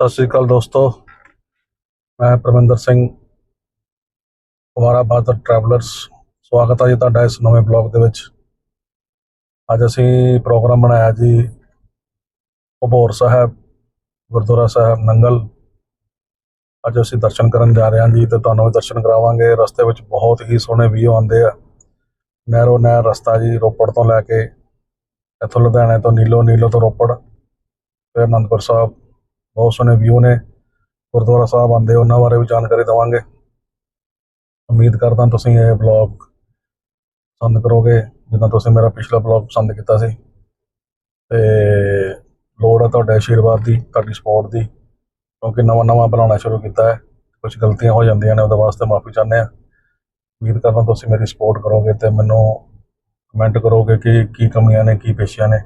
ਸਤਿ ਸ਼੍ਰੀ ਅਕਾਲ ਦੋਸਤੋ। ਮੈਂ ਪਰਮਿੰਦਰ ਸਿੰਘ ਕੁਮਾਰਾ ਬਾਦਰ ਟਰੈਵਲਰਸ। ਸਵਾਗਤ ਹੈ ਜੀ ਤੁਹਾਡਾ ਇਸ ਨਵੇਂ ਬਲੌਗ ਦੇ ਵਿੱਚ। ਅੱਜ ਅਸੀਂ ਪ੍ਰੋਗਰਾਮ ਬਣਾਇਆ ਜੀ ਭੋਰ ਸਾਹਿਬ, ਗੁਰਦੁਆਰਾ ਸਾਹਿਬ ਨੰਗਲ। ਅੱਜ ਅਸੀਂ ਦਰਸ਼ਨ ਕਰਨ ਜਾ ਰਹੇ ਹਾਂ ਜੀ ਤੇ ਤੁਹਾਨੂੰ ਵੀ ਦਰਸ਼ਨ ਕਰਾਵਾਂਗੇ। ਰਸਤੇ ਵਿੱਚ ਬਹੁਤ ਹੀ ਸੋਹਣੇ ਵਿਊ ਆਉਂਦੇ ਆ। ਨਹਿਰੋ ਨਹਿਰ ਰਸਤਾ ਜੀ ਰੋਪੜ ਤੋਂ ਲੈ ਕੇ ਇੱਥੋਂ ਲੁਧਿਆਣੇ ਤੋਂ ਨੀਲੋ ਨੀਲੋ ਤੋਂ ਰੋਪੜ, ਫਿਰ ਅਨੰਦਪੁਰ ਸਾਹਿਬ। ਬਹੁਤ ਸੋਹਣੇ ਵਿਊ ਨੇ। ਗੁਰਦੁਆਰਾ ਸਾਹਿਬ ਆਉਂਦੇ, ਉਹਨਾਂ ਬਾਰੇ ਵੀ ਜਾਣਕਾਰੀ ਦਵਾਂਗੇ। ਉਮੀਦ ਕਰਦਾ ਤੁਸੀਂ ਇਹ ਵਲੌਗ ਪਸੰਦ ਕਰੋਗੇ, ਜਿੱਦਾਂ ਤੁਸੀਂ ਮੇਰਾ ਪਿਛਲਾ ਵਲੌਗ ਪਸੰਦ ਕੀਤਾ ਸੀ। ਤੇ ਲੋੜ ਹੈ ਤੁਹਾਡੇ ਆਸ਼ੀਰਵਾਦ ਦੀ, ਤੁਹਾਡੀ ਸਪੋਰਟ ਦੀ, ਕਿਉਂਕਿ ਨਵਾਂ ਨਵਾਂ ਬਣਾਉਣਾ ਸ਼ੁਰੂ ਕੀਤਾ ਹੈ। ਕੁਝ ਗਲਤੀਆਂ ਹੋ ਜਾਂਦੀਆਂ ਨੇ, ਉਹਦੇ ਵਾਸਤੇ ਮਾਫੀ ਚਾਹੁੰਦੇ ਹਾਂ। ਉਮੀਦ ਕਰਦਾ ਤੁਸੀਂ ਮੇਰੀ ਸਪੋਰਟ ਕਰੋਗੇ ਤੇ ਮੈਨੂੰ ਕਮੈਂਟ ਕਰੋਗੇ ਕਿ ਕੀ ਕਮੀਆਂ ਨੇ, ਕੀ ਪੇਸ਼ੀਆਂ ਨੇ,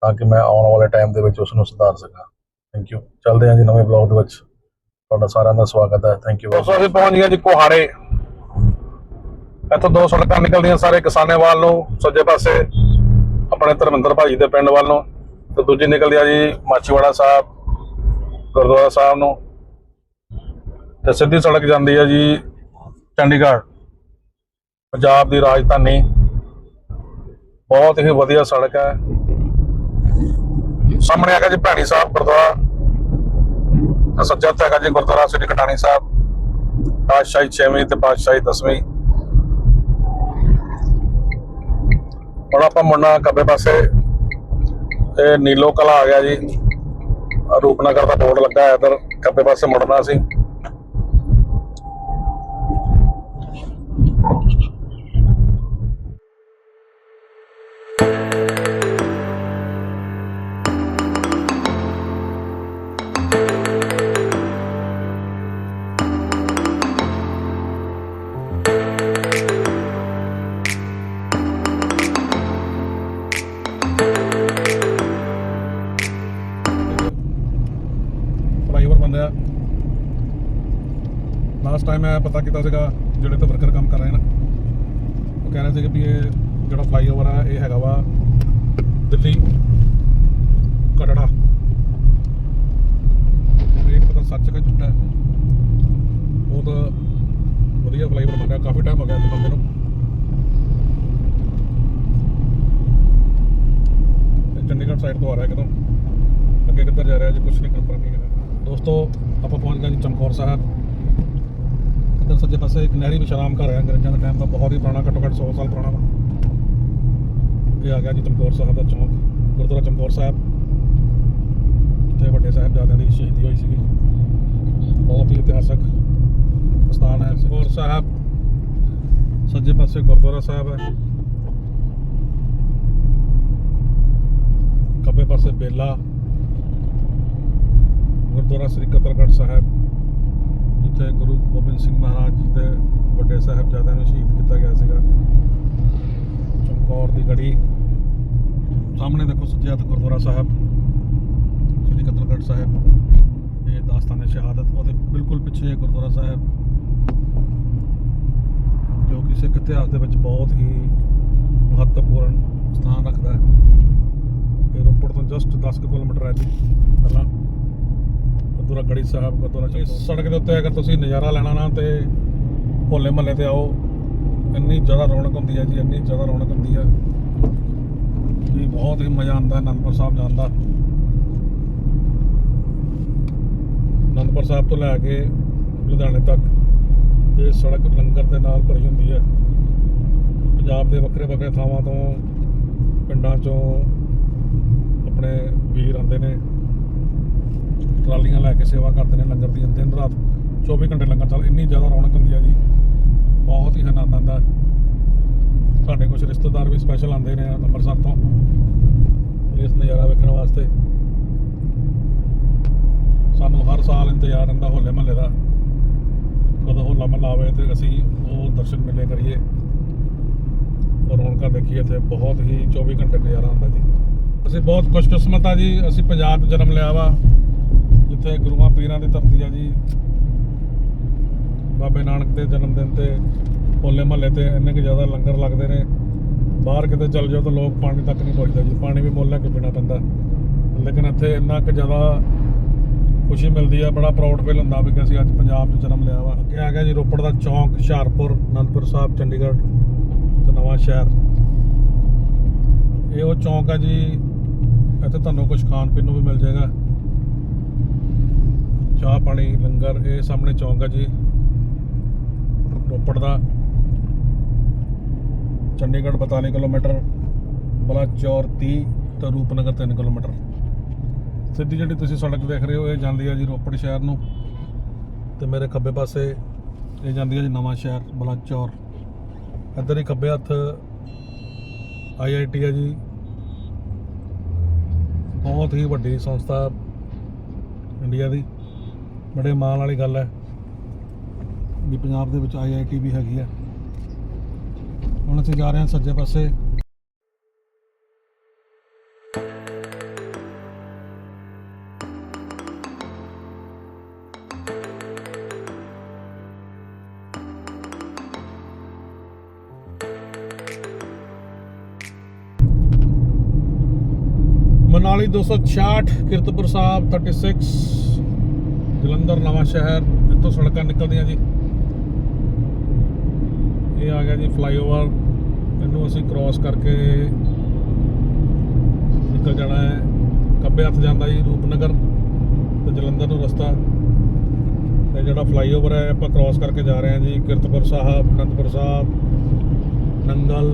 ਤਾਂ ਕਿ ਮੈਂ ਆਉਣ ਵਾਲੇ ਟਾਈਮ ਦੇ ਵਿੱਚ ਉਸ ਨੂੰ ਸੁਧਾਰ ਸਕਾਂ। ਥੈਂਕ ਯੂ ਚੱਲਦੇ ਹਾਂ ਜੀ ਨਵੇਂ ਬਲੌਗ ਦੇ ਵਿੱਚ। ਤੁਹਾਡਾ ਸਾਰਿਆਂ ਦਾ ਸਵਾਗਤ ਹੈ। ਥੈਂਕ ਯੂ ਦੋਸਤੋ ਅਸੀਂ ਪਹੁੰਚ ਗਏ ਜੀ ਕੋਹਾੜੇ। ਇੱਥੋਂ ਦੋ ਸੜਕਾਂ ਨਿਕਲਦੀਆਂ ਸਾਰੇ ਕਿਸਾਨੇਵਾਲ ਨੂੰ ਸੱਜੇ ਪਾਸੇ ਆਪਣੇ ਧਰਮਿੰਦਰ ਭਾਜੀ ਦੇ ਪਿੰਡ ਵੱਲ ਨੂੰ ਤੇ ਦੂਜੀ ਨਿਕਲਦੀ ਆ ਜੀ ਮਾਚੀਵਾੜਾ ਸਾਹਿਬ ਗੁਰਦੁਆਰਾ ਸਾਹਿਬ ਨੂੰ। ਤੇ ਸਿੱਧੀ ਸੜਕ ਜਾਂਦੀ ਹੈ ਜੀ ਚੰਡੀਗੜ੍ਹ। ਪੰਜਾਬ ਦੀ ਰਾਜਧਾਨੀ। ਬਹੁਤ ਹੀ ਵਧੀਆ ਸੜਕ ਹੈ। ਸਾਹਮਣੇ ਹੈਗਾ ਜੀ ਭੈਣੀ ਸਾਹਿਬ ਗੁਰਦੁਆਰਾ। ਸੱਜਾ ਤੇ ਹੈਗਾ ਜੀ ਗੁਰਦੁਆਰਾ ਸ੍ਰੀ ਕਟਾਣੀ ਸਾਹਿਬ। ਪਾਤਸ਼ਾਹੀ 6ਵੀਂ ਤੇ ਪਾਤਸ਼ਾਹੀ 10ਵੀਂ ਹੁਣ ਆਪਾਂ ਮੁੜਨਾ ਖੱਬੇ ਪਾਸੇ, ਇਹ ਨੀਲੋ ਕਲਾ ਆ ਗਿਆ ਜੀ। ਰੂਪਨਗਰ ਦਾ ਬੋਰਡ ਲੱਗਾ ਹੈ ਇਧਰ, ਖੱਬੇ ਪਾਸੇ ਮੁੜਨਾ ਸੀ ਲਾਸਟ ਮੈਂ ਪਤਾ ਕੀਤਾ ਸੀਗਾ ਜਿਹੜੇ ਤੇ ਵਰਕਰ ਕੰਮ ਕਰ ਰਹੇ ਨਾ। ਉਹ ਕਹਿ ਰਹੇ ਸੀਗੇ ਵੀ ਇਹ ਜਿਹੜਾ ਫਲਾਈਓਵਰ ਆ, ਇਹ ਹੈਗਾ ਵਾ ਦਿੱਲੀ, ਕਟੜਾ। ਇਹ ਪਤਾ ਸੱਚ ਕਿ ਝੂਠਾ ਉਹ ਤਾਂ ਵਧੀਆ ਫਲਾਈਓਵਰ ਬਣ ਕਾਫੀ ਟਾਈਮ ਹੋ ਗਿਆ ਇਸ ਬੰਦੇ ਨੂੰ। ਚੰਡੀਗੜ੍ਹ ਸਾਈਡ ਤੋਂ ਆ ਰਿਹਾ ਕਿਤੋਂ ਅੱਗੇ ਕਿੱਧਰ ਜਾ ਰਿਹਾ ਜੀ ਕੁਝ ਨਹੀਂ ਕਨਫਰਮ ਨਹੀਂ ਹੈਗਾ ਦੋਸਤੋ, ਆਪਾਂ ਪਹੁੰਚ ਗਏ ਜੀ ਚਮਕੌਰ ਸਾਹਿਬ। ਇੱਧਰ ਸੱਜੇ ਪਾਸੇ ਇੱਕ ਨਹਿਰੀ ਵਿਸ਼ਰਾਮ ਘਰ ਹੈ ਅੰਗਰੇਜ਼ਾਂ ਦਾ ਟਾਈਮ ਦਾ ਬਹੁਤ ਹੀ ਪੁਰਾਣਾ, ਘੱਟੋ ਘੱਟ 100 ਸਾਲ ਪੁਰਾਣਾ ਅੱਗੇ ਆ ਗਿਆ ਜੀ ਚਮਕੌਰ ਸਾਹਿਬ ਦਾ ਚੌਂਕ, ਗੁਰਦੁਆਰਾ ਚਮਕੌਰ ਸਾਹਿਬ। ਜਿੱਥੇ ਵੱਡੇ ਸਾਹਿਬਜ਼ਾਦਿਆਂ ਦੀ ਸ਼ਹੀਦੀ ਹੋਈ ਸੀਗੀ। ਬਹੁਤ ਹੀ ਇਤਿਹਾਸਕ ਸਥਾਨ ਹੈ ਚਮਕੌਰ ਸਾਹਿਬ। ਸੱਜੇ ਪਾਸੇ ਗੁਰਦੁਆਰਾ ਸਾਹਿਬ ਹੈ। ਖੱਬੇ ਪਾਸੇ ਬੇਲਾ। ਗੁਰਦੁਆਰਾ ਸ੍ਰੀ ਕਤਲਗੜ੍ਹ ਸਾਹਿਬ। ਜਿੱਥੇ ਗੁਰੂ ਗੋਬਿੰਦ ਸਿੰਘ ਮਹਾਰਾਜ ਜੀ ਦੇ ਵੱਡੇ ਸਾਹਿਬਜ਼ਾਦਿਆਂ ਨੂੰ ਸ਼ਹੀਦ ਕੀਤਾ ਗਿਆ ਸੀਗਾ। ਚਮਕੌਰ ਦੀ ਗੜੀ ਸਾਹਮਣੇ ਦੇਖੋ ਸੱਜੇ ਹੱਥ ਗੁਰਦੁਆਰਾ ਸਾਹਿਬ, ਸ੍ਰੀ ਕਤਲਗੜ੍ਹ ਸਾਹਿਬ। ਇਹ ਦਾਸਤਾਨ ਸ਼ਹਾਦਤ, ਉਹਦੇ ਬਿਲਕੁਲ ਪਿੱਛੇ ਗੁਰਦੁਆਰਾ ਸਾਹਿਬ, ਜੋ ਕਿ ਸਿੱਖ ਇਤਿਹਾਸ ਦੇ ਵਿੱਚ ਬਹੁਤ ਹੀ ਮਹੱਤਵਪੂਰਨ ਸਥਾਨ ਰੱਖਦਾ ਹੈ। ਇਹ ਰੋਪੜ ਤੋਂ ਜਸਟ 10 ਕੁ ਕਿਲੋਮੀਟਰ ਹੈ ਜੀ, ਪਹਿਲਾਂ। ਗੁਰਦੁਆਰਾ ਗੜੀ ਸਾਹਿਬ ਗੁਰਦੁਆਰਾ ਇਸ ਸੜਕ ਦੇ ਉੱਤੇ ਅਗਰ ਤੁਸੀਂ ਨਜ਼ਾਰਾ ਲੈਣਾ ਨਾ ਤੇ ਹੋਲੇ ਮਹੱਲੇ ਤੇ ਆਓ। ਇੰਨੀ ਜ਼ਿਆਦਾ ਰੌਣਕ ਹੁੰਦੀ ਹੈ ਜੀ, ਇੰਨੀ ਜ਼ਿਆਦਾ ਰੌਣਕ ਹੁੰਦੀ ਹੈ। ਵੀ ਬਹੁਤ ਹੀ ਮਜ਼ਾ ਆਉਂਦਾ ਅਨੰਦਪੁਰ ਸਾਹਿਬ ਜਾਣ ਦਾ। ਅਨੰਦਪੁਰ ਸਾਹਿਬ ਤੋਂ ਲੈ ਕੇ ਲੁਧਿਆਣੇ ਤੱਕ ਇਹ ਸੜਕ ਲੰਗਰ ਦੇ ਨਾਲ ਭਰੀ ਹੁੰਦੀ ਹੈ। ਪੰਜਾਬ ਦੇ ਵੱਖਰੇ ਵੱਖਰੇ ਥਾਵਾਂ ਤੋਂ, ਪਿੰਡਾਂ ਚੋਂ ਆਪਣੇ ਵੀਰ ਆਉਂਦੇ ਨੇ। ਟਰਾਲੀਆਂ ਲੈ ਕੇ ਸੇਵਾ ਕਰਦੇ ਨੇ ਲੰਗਰ ਦੀਆਂ ਦਿਨ ਰਾਤ 24 ਘੰਟੇ ਲੰਗਰ ਚੱਲ, ਇੰਨੀ ਜ਼ਿਆਦਾ ਰੌਣਕ ਹੁੰਦੀ ਆ ਜੀ। ਬਹੁਤ ਹੀ ਆਨੰਦ ਆਉਂਦਾ ਸਾਡੇ ਕੁਝ ਰਿਸ਼ਤੇਦਾਰ ਵੀ ਸਪੈਸ਼ਲ ਆਉਂਦੇ ਨੇ ਅੰਮ੍ਰਿਤਸਰ ਤੋਂ, ਇਸ ਨਜ਼ਾਰਾ ਵੇਖਣ ਵਾਸਤੇ। ਸਾਨੂੰ ਹਰ ਸਾਲ ਇੰਤਜ਼ਾਰ ਰਹਿੰਦਾ ਹੋਲੇ ਮਹੱਲੇ ਦਾ। ਕਦੋਂ ਹੋਲਾ ਮਹੱਲਾ ਆਵੇ ਤੇ ਅਸੀਂ ਉਹ ਦਰਸ਼ਨ ਮਿਲੇ ਕਰੀਏ। ਔਰ ਰੌਣਕਾਂ ਦੇਖੀਏ ਤੇ ਬਹੁਤ ਹੀ 24 ਘੰਟੇ ਨਜ਼ਾਰਾ ਆਉਂਦਾ ਜੀ। ਅਸੀਂ ਬਹੁਤ ਖੁਸ਼ਕਿਸਮਤ ਆ ਜੀ, ਅਸੀਂ ਪੰਜਾਬ 'ਚ ਜਨਮ ਲਿਆ ਵਾ। ਜਿੱਥੇ ਗੁਰੂਆਂ ਪੀਰਾਂ ਦੀ ਧਰਤੀ ਆ ਜੀ, ਬਾਬੇ ਨਾਨਕ ਦੇ ਜਨਮ ਦਿਨ ਤੇ ਹੋਲੇ ਮਹੱਲੇ ਤੇ ਇੰਨੇ ਕੁ ਜ਼ਿਆਦਾ ਲੰਗਰ ਲੱਗਦੇ ਨੇ। ਬਾਹਰ ਕਿਤੇ ਚੱਲ ਜਾਓ ਤਾਂ ਲੋਕ ਪਾਣੀ ਤੱਕ ਨਹੀਂ ਪਹੁੰਚਦੇ ਜੀ, ਪਾਣੀ ਵੀ ਮੁੱਲ ਲੈ ਕੇ ਪੀਣਾ ਪੈਂਦਾ। ਲੇਕਿਨ ਇੱਥੇ ਇੰਨਾ ਕੁ ਜ਼ਿਆਦਾ ਖੁਸ਼ੀ ਮਿਲਦੀ ਆ, ਬੜਾ ਪ੍ਰਾਊਡ ਫੀਲ ਹੁੰਦਾ ਵੀ ਕਿ ਅਸੀਂ ਅੱਜ ਪੰਜਾਬ 'ਚ ਜਨਮ ਲਿਆ ਵਾ। ਅੱਗੇ ਆ ਗਿਆ ਜੀ ਰੋਪੜ ਦਾ ਚੌਂਕ, ਹੁਸ਼ਿਆਰਪੁਰ, ਅਨੰਦਪੁਰ ਸਾਹਿਬ, ਚੰਡੀਗੜ੍ਹ ਤੇ ਨਵਾਂ ਸ਼ਹਿਰ। ਇਹ ਉਹ ਚੌਂਕ ਆ ਜੀ, ਇੱਥੇ ਤੁਹਾਨੂੰ ਕੁਝ ਖਾਣ ਪੀਣ ਨੂੰ ਵੀ ਮਿਲ ਜਾਏਗਾ। ਚਾਹ ਪਾਣੀ, ਲੰਗਰ, ਇਹ ਸਾਹਮਣੇ ਚੌਂਕ ਆ ਜੀ। ਰੋਪੜ ਦਾ। ਚੰਡੀਗੜ੍ਹ 42 ਕਿਲੋਮੀਟਰ ਬਲਾਚੌਰ 30 ਤੇ ਰੂਪਨਗਰ 3 ਕਿਲੋਮੀਟਰ। ਸਿੱਧੀ ਜਿਹੜੀ ਤੁਸੀਂ ਸੜਕ ਦੇਖ ਰਹੇ ਹੋ, ਇਹ ਜਾਂਦੀ ਹੈ ਜੀ ਰੋਪੜ ਸ਼ਹਿਰ ਨੂੰ। ਤੇ ਮੇਰੇ ਖੱਬੇ ਪਾਸੇ ਇਹ ਜਾਂਦੀ ਹੈ ਜੀ ਨਵਾਂ ਸ਼ਹਿਰ ਬਲਾਚੌਰ ਇੱਧਰ ਹੀ ਖੱਬੇ ਹੱਥ ਆਈਆਈਟੀ ਹੈ ਜੀ। ਬਹੁਤ ਹੀ ਵੱਡੀ ਸੰਸਥਾ ਇੰਡੀਆ ਦੀ। ਬੜੇ ਮਾਣ ਵਾਲੀ ਗੱਲ ਹੈ ਵੀ ਪੰਜਾਬ ਦੇ ਵਿੱਚ ਆਈਆਈਟੀ ਵੀ ਹੈਗੀ ਹੈ। ਹੁਣ ਅਸੀਂ ਜਾ ਰਹੇ ਹਾਂ ਸੱਜੇ ਪਾਸੇ। ਮਨਾਲੀ 266 ਕਿਰਤਪੁਰ ਸਾਹਿਬ 36 ਜਲੰਧਰ ਨਵਾਂ ਸ਼ਹਿਰ, ਇੱਥੋਂ ਸੜਕਾਂ ਨਿਕਲਦੀਆਂ ਜੀ। ਇਹ ਆ ਗਿਆ ਜੀ ਫਲਾਈਓਵਰ ਇਹਨੂੰ ਅਸੀਂ ਕ੍ਰਾਸ ਕਰਕੇ ਨਿਕਲ ਜਾਣਾ ਹੈ। ਖੱਬੇ ਹੱਥ ਜਾਂਦਾ ਜੀ ਰੂਪਨਗਰ ਤੇ ਜਲੰਧਰ ਨੂੰ ਰਸਤਾ। ਤੇ ਜਿਹੜਾ ਫਲਾਈਓਵਰ ਹੈ, ਆਪਾਂ ਕ੍ਰਾਸ ਕਰਕੇ ਜਾ ਰਹੇ ਹਾਂ ਜੀ। ਕਿਰਤਪੁਰ ਸਾਹਿਬ, ਅਨੰਦਪੁਰ ਸਾਹਿਬ, ਨੰਗਲ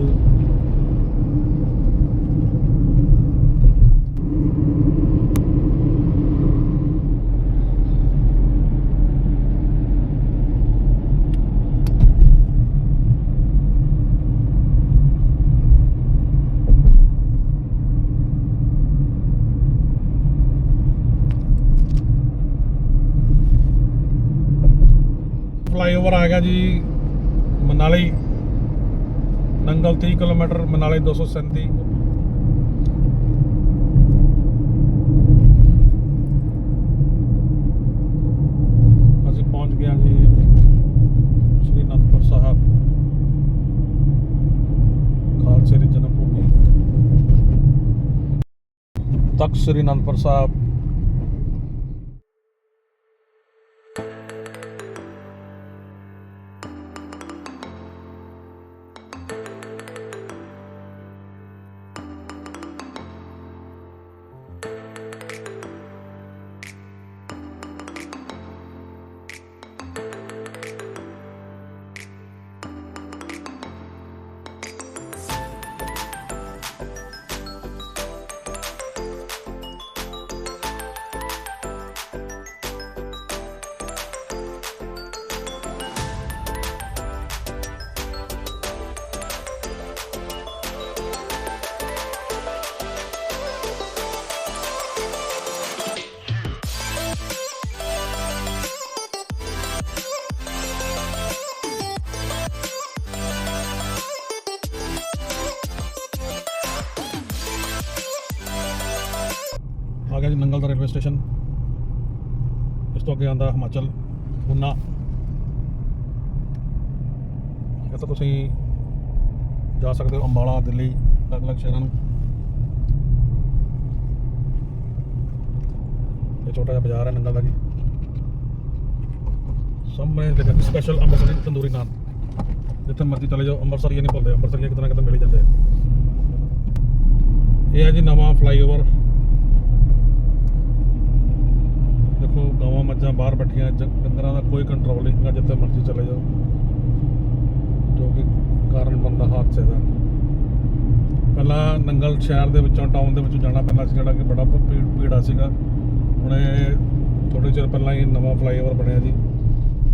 ਫਲਾਈਓਵਰ ਆ ਗਿਆ ਜੀ ਮਨਾਲੀ। ਨੰਗਲ 30 ਕਿਲੋਮੀਟਰ, ਮਨਾਲੀ 237 ਅਸੀਂ ਪਹੁੰਚ ਗਏ ਜੀ ਸ਼੍ਰੀ ਅਨੰਦਪੁਰ ਸਾਹਿਬ। ਖਾਲਸੇ ਦੀ ਜਨਮ ਭੂਮੀ। ਤਖਤ ਸ਼੍ਰੀ ਅਨੰਦਪੁਰ ਸਾਹਿਬ। ਗਿਆ ਜੀ ਨੰਗਲ ਦਾ ਰੇਲਵੇ ਸਟੇਸ਼ਨ। ਇਸ ਤੋਂ ਅੱਗੇ ਆਂਦਾ ਹਿਮਾਚਲ, ਉਨਾ। ਇਹ ਤਾਂ ਤੁਸੀਂ ਜਾ ਸਕਦੇ ਹੋ ਅੰਬਾਲਾ, ਦਿੱਲੀ, ਅਲੱਗ-ਅਲੱਗ ਸ਼ਹਿਰਾਂ ਨੂੰ। ਇਹ ਛੋਟਾ ਜਿਹਾ ਬਾਜ਼ਾਰ ਹੈ ਨੰਗਲ ਦਾ ਜੀ। ਸਾਹਮਣੇ ਦੇਖੋ ਸਪੈਸ਼ਲ ਅੰਮ੍ਰਿਤਸਰੀ ਤੰਦੂਰੀ ਨਾਨ। ਜਿੱਥੇ ਮਰਜ਼ੀ ਚਲੇ ਜਾਓ, ਅੰਮ੍ਰਿਤਸਰੀ ਨਹੀਂ ਭੁੱਲਦੇ, ਅੰਮ੍ਰਿਤਸਰੀ ਕਿਤੇ ਨਾ ਕਿਤੇ ਮਿਲ ਜਾਂਦੇ ਇਹ ਹੈ ਜੀ ਨਵਾਂ ਫਲਾਈਓਵਰ ਗਾਵਾਂ ਮੱਝਾਂ ਬਾਹਰ ਬੈਠੀਆਂ ਡੰਗਰਾਂ ਦਾ ਕੋਈ ਕੰਟਰੋਲ ਨਹੀਂ ਹੈਗਾ, ਜਿੱਥੇ ਮਰਜ਼ੀ ਚਲੇ ਜਾਓ। ਜੋ ਕਿ ਕਾਰਨ ਬਣਦਾ ਹਾਦਸੇ ਦਾ। ਪਹਿਲਾਂ ਨੰਗਲ ਸ਼ਹਿਰ ਦੇ ਵਿੱਚੋਂ ਟਾਊਨ ਦੇ ਵਿੱਚੋਂ ਜਾਣਾ ਪੈਂਦਾ ਸੀ, ਜਿਹੜਾ ਕਿ ਬੜਾ ਭੀੜਾ ਸੀਗਾ। ਹੁਣ ਇਹ ਥੋੜੇ ਚਿਰ ਪਹਿਲਾਂ ਹੀ ਨਵਾਂ ਫਲਾਈਓਵਰ ਬਣਿਆ ਜੀ।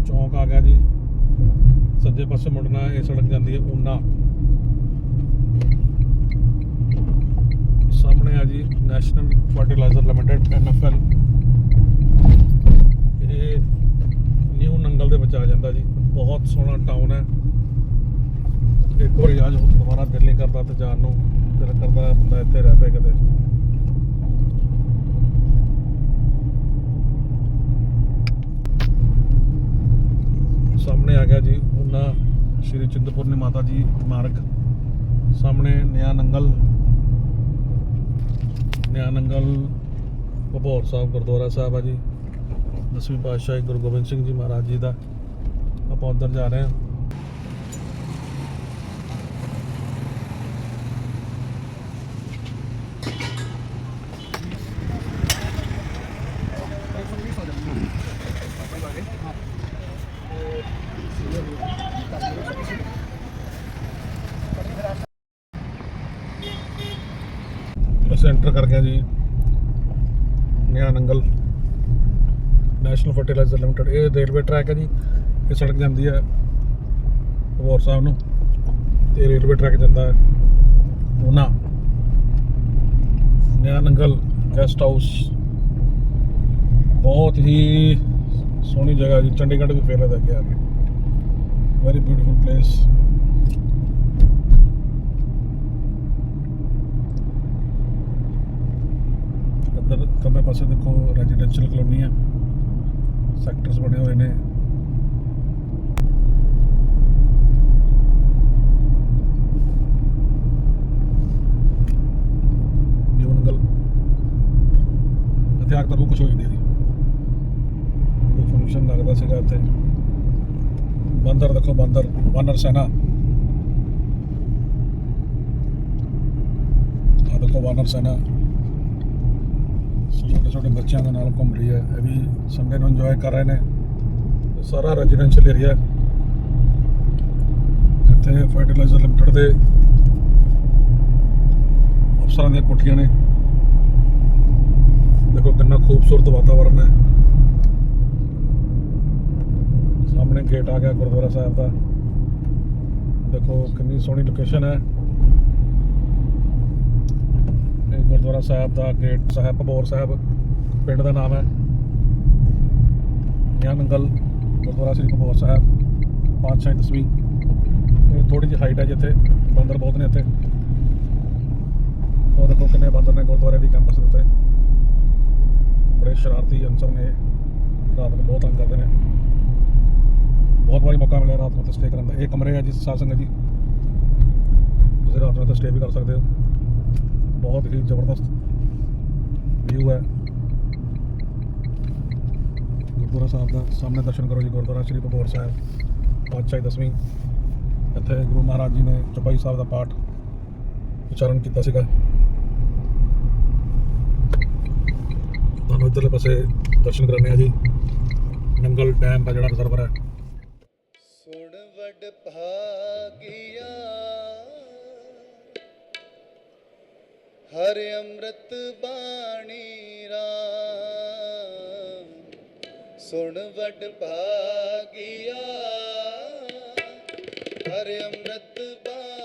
ਚੌਂਕ ਆ ਗਿਆ ਜੀ। ਸੱਜੇ ਪਾਸੇ ਮੁੜਨਾ, ਇਹ ਸੜਕ ਜਾਂਦੀ ਹੈ ਊਨਾ। ਸਾਹਮਣੇ ਆ ਜੀ ਨੈਸ਼ਨਲ ਫਰਟੀਲਾਈਜ਼ਰ ਲਿਮਟਿਡ ਐਨਐਫਐਲ ਇਹ ਨਿਊ ਨੰਗਲ ਦੇ ਵਿੱਚ ਆ ਜਾਂਦਾ ਜੀ। ਬਹੁਤ ਸੋਹਣਾ ਟਾਊਨ ਹੈ। ਇੱਕ ਵਾਰੀ ਆ ਜਾਓ, ਦੁਬਾਰਾ ਦਿਲ ਨਹੀਂ ਕਰਦਾ ਤੇ ਜਾਣ ਨੂੰ। ਦਿਲ ਕਰਦਾ ਬੰਦਾ ਇੱਥੇ ਰਹਿ ਪਏ ਕਿਤੇ ਸਾਹਮਣੇ ਆ ਗਿਆ ਜੀ ਉਹਨਾਂ ਸ਼੍ਰੀ ਚਿੰਤਪੁਰਨੀ ਮਾਤਾ ਜੀ ਮਾਰਗ। ਸਾਹਮਣੇ ਨਿਆ ਨੰਗਲ। ਨਿਆ ਨੰਗਲ ਭਬੌਰ ਸਾਹਿਬ ਗੁਰਦੁਆਰਾ ਸਾਹਿਬ ਆ ਜੀ। ਦਸਵੀਂ ਪਾਤਸ਼ਾਹੀ ਗੁਰੂ ਗੋਬਿੰਦ ਸਿੰਘ ਜੀ ਮਹਾਰਾਜ ਜੀ ਦਾ ਆਪਾਂ ਉੱਧਰ ਜਾ ਰਹੇ ਹਾਂ ਅਸੀਂ ਐਂਟਰ ਕਰ ਗਏ ਜੀ Naya Nangal national fertilizer limited, ਇਹ ਰੇਲਵੇ ਟਰੈਕ ਹੈ ਜੀ, ਇਹ ਸੜਕ ਜਾਂਦੀ ਹੈ ਅਬੋਹਰ ਸਾਹਿਬ ਨੂੰ ਤੇ ਰੇਲਵੇ ਟਰੈਕ ਜਾਂਦਾ ਹੈ ਉਹਨਾਂ ਨਿਆ ਨੰਗਲ ਗੈਸਟ ਹਾਊਸ। ਬਹੁਤ ਹੀ ਸੋਹਣੀ ਜਗ੍ਹਾ ਜੀ, ਚੰਡੀਗੜ੍ਹ ਵੀ ਫੇਰ ਲੱਗ ਗਿਆ ਵੈਰੀ ਬਿਊਟੀਫੁਲ ਪਲੇਸ ਇੱਧਰ ਖੱਬੇ ਪਾਸੇ ਦੇਖੋ ਰੈਜ਼ੀਡੈਂਸ਼ੀਅਲ ਕਲੋਨੀ ਹੈ। ਸੈਕਟਰਸ ਬਣੇ ਹੋਏ ਨੇ। ਨਿਊ ਨੰਗਲ ਇੱਥੇ ਆ ਕੇ ਬਹੁਤ ਕੁਝ ਹੋ ਜਾਂਦੀ ਕੋਈ ਫੰਕਸ਼ਨ ਲੱਗਦਾ ਸੀਗਾ ਇੱਥੇ। ਬੰਦਰ ਦੇਖੋ, ਬੰਦਰ। ਬਾਨਰ ਸੈਨਾ। ਆ ਦੇਖੋ ਬਾਨਰ ਸੈਨਾ। ਬੱਚਿਆਂ ਦੇ ਨਾਲ ਘੁੰਮ ਰਹੀ ਹੈ, ਇਹ ਵੀ ਸੰਡੇ ਨੂੰ ਇੰਜੋਏ ਕਰ ਰਹੇ ਨੇ। ਸਾਰਾ ਰੈਜ਼ੀਡੈਂਸ਼ੀਅਲ ਏਰੀਆ ਇੱਥੇ ਫਰਟੀਲਾਈਜ਼ਰ ਲਿਮਟਿਡ ਦੇ ਅਫਸਰਾਂ ਦੀਆਂ ਕੋਠੀਆਂ ਨੇ। ਦੇਖੋ ਕਿੰਨਾ ਖੂਬਸੂਰਤ ਵਾਤਾਵਰਨ ਹੈ। ਸਾਹਮਣੇ ਗੇਟ ਆ ਗਿਆ ਗੁਰਦੁਆਰਾ ਸਾਹਿਬ ਦਾ। ਦੇਖੋ ਕਿੰਨੀ ਸੋਹਣੀ ਲੋਕੇਸ਼ਨ ਹੈ। ਗੁਰਦੁਆਰਾ ਸਾਹਿਬ ਦਾ ਗੇਟ ਸਾਹਿਬ, ਭਬੋਰ ਸਾਹਿਬ। ਪਿੰਡ ਦਾ ਨਾਮ ਹੈ। ਜਾਂ ਨੰਗਲ, ਗੁਰਦੁਆਰਾ ਸ੍ਰੀ ਭਬੋਰ ਸਾਹਿਬ, ਪਾਤਸ਼ਾਹੀ ਦਸਵੀਂ। ਇਹ ਥੋੜੀ ਜਿਹੀ ਹਾਈਟ ਹੈ ਜਿੱਥੇ, ਬੰਦਰ ਬਹੁਤ ਨੇ ਇੱਥੇ। ਉਹ ਦੇਖੋ ਕਿੰਨੇ ਬੰਦਰ ਨੇ ਗੁਰਦੁਆਰੇ ਦੀ ਕੈਂਪਸ ਦੇ ਉੱਤੇ। ਬੜੇ ਸ਼ਰਾਰਤੀ ਅਨਸਰ ਨੇ ਰਾਤ ਨੂੰ ਬਹੁਤ ਤੰਗ ਕਰਦੇ ਨੇ। ਬਹੁਤ ਵਾਰੀ ਮੌਕਾ ਮਿਲਿਆ ਰਾਤ ਨੂੰ ਤੇ ਸਟੇ ਕਰਨ ਦਾ। ਇਹ ਕਮਰੇ ਆ ਜੀ, ਸਾਧ ਸੰਗਤ ਜੀ। ਤੁਸੀਂ ਰਾਤ ਨੂੰ ਇੱਥੇ ਸਟੇ ਵੀ ਕਰ ਸਕਦੇ ਹੋ। ਬਹੁਤ ਹੀ ਜ਼ਬਰਦਸਤ ਵਿਊ ਹੈ। ਗੁਰਦੁਆਰਾ ਸਾਹਿਬ ਦਾ ਸਾਹਮਣੇ ਦਰਸ਼ਨ ਕਰੋ ਜੀ, ਗੁਰਦੁਆਰਾ ਸ੍ਰੀ ਭਗੌਰ ਸਾਹਿਬ, ਪਾਤਸ਼ਾਹੀ ਦਸਵੀਂ। ਇੱਥੇ ਗੁਰੂ ਮਹਾਰਾਜ ਜੀ ਨੇ ਚੁਪਈ ਸਾਹਿਬ ਦਾ ਪਾਠ ਉਚਾਰਨ ਕੀਤਾ ਸੀਗਾ। ਤੁਹਾਨੂੰ ਇੱਧਰਲੇ ਪਾਸੇ ਦਰਸ਼ਨ ਕਰਾਣੇ ਆ ਜੀ। ਨੰਗਲ ਡੈਮ ਦਾ ਜਿਹੜਾ ਰਿਜ਼ਰਵਰ ਹੈ। ਸੁਣ ਵਡ ਭਾਗਿਆ, ਹਰ ਅੰਮ੍ਰਿਤ ਬਾਣੀ ਰਾਮ। ਸੁਣ ਵਡ ਭਾਗਿਆ ਹਰ ਅੰਮ੍ਰਿਤ ਬਾਣੀ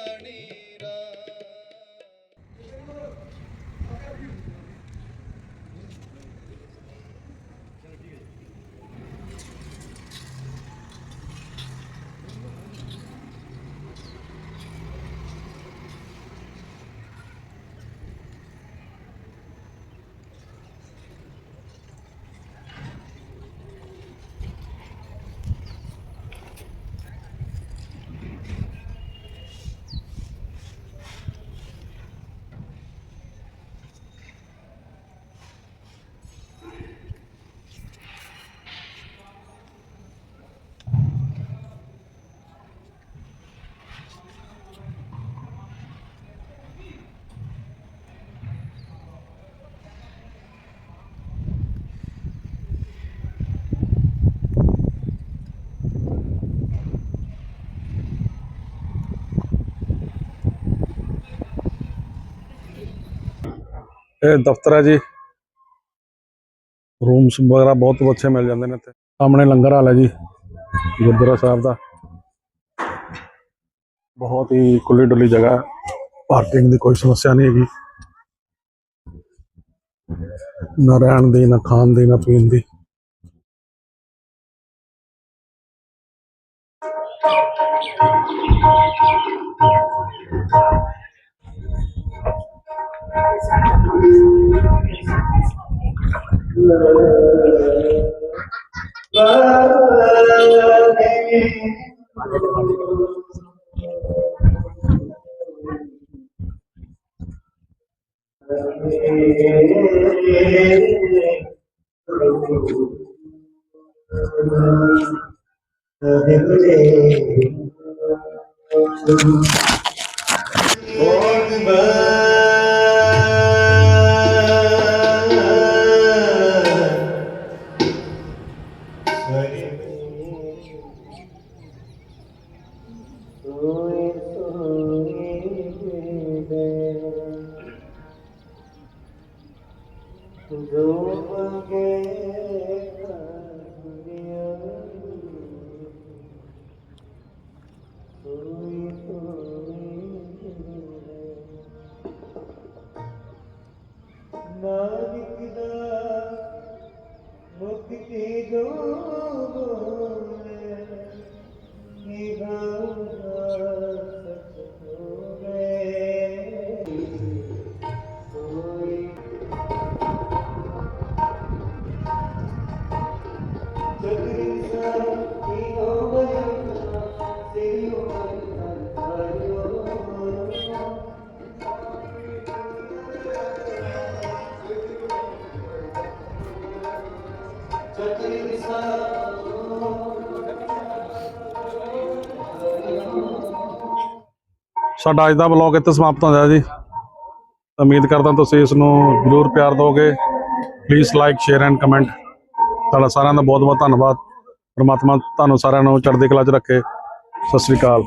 ਇਹ ਦਫ਼ਤਰ ਹੈ ਜੀ। ਰੂਮਸ ਵਗੈਰਾ ਬਹੁਤ ਅੱਛੇ ਮਿਲ ਜਾਂਦੇ ਨੇ ਇੱਥੇ। ਸਾਹਮਣੇ ਲੰਗਰ ਹਾਲ ਹੈ ਜੀ, ਗੁਰਦੁਆਰਾ ਸਾਹਿਬ ਦਾ। ਬਹੁਤ ਹੀ ਖੁੱਲੀ ਡੁੱਲੀ ਜਗ੍ਹਾ। ਪਾਰਕਿੰਗ ਦੀ ਕੋਈ ਸਮੱਸਿਆ ਨਹੀਂ ਹੈਗੀ। ਨਾ ਰਹਿਣ ਦੀ, ਨਾ ਖਾਣ ਦੀ, ਨਾ ਪੀਣ ਦੀ। Hare Om ਸਾਡਾ ਅੱਜ ਦਾ ਬਲੌਗ ਇੱਥੇ ਸਮਾਪਤ ਹੁੰਦਾ ਜੀ। ਉਮੀਦ ਕਰਦਾ ਤੁਸੀਂ ਇਸ ਨੂੰ ਜ਼ਰੂਰ ਪਿਆਰ ਦਿਓਗੇ। Please like share and comment ਤੁਹਾਡਾ ਸਾਰਿਆਂ ਦਾ ਬਹੁਤ ਬਹੁਤ ਧੰਨਵਾਦ। ਪਰਮਾਤਮਾ ਤੁਹਾਨੂੰ ਸਾਰਿਆਂ ਨੂੰ ਚੜ੍ਹਦੀ ਕਲਾ 'ਚ ਰੱਖੇ। ਸਤਿ ਸ੍ਰੀ ਅਕਾਲ।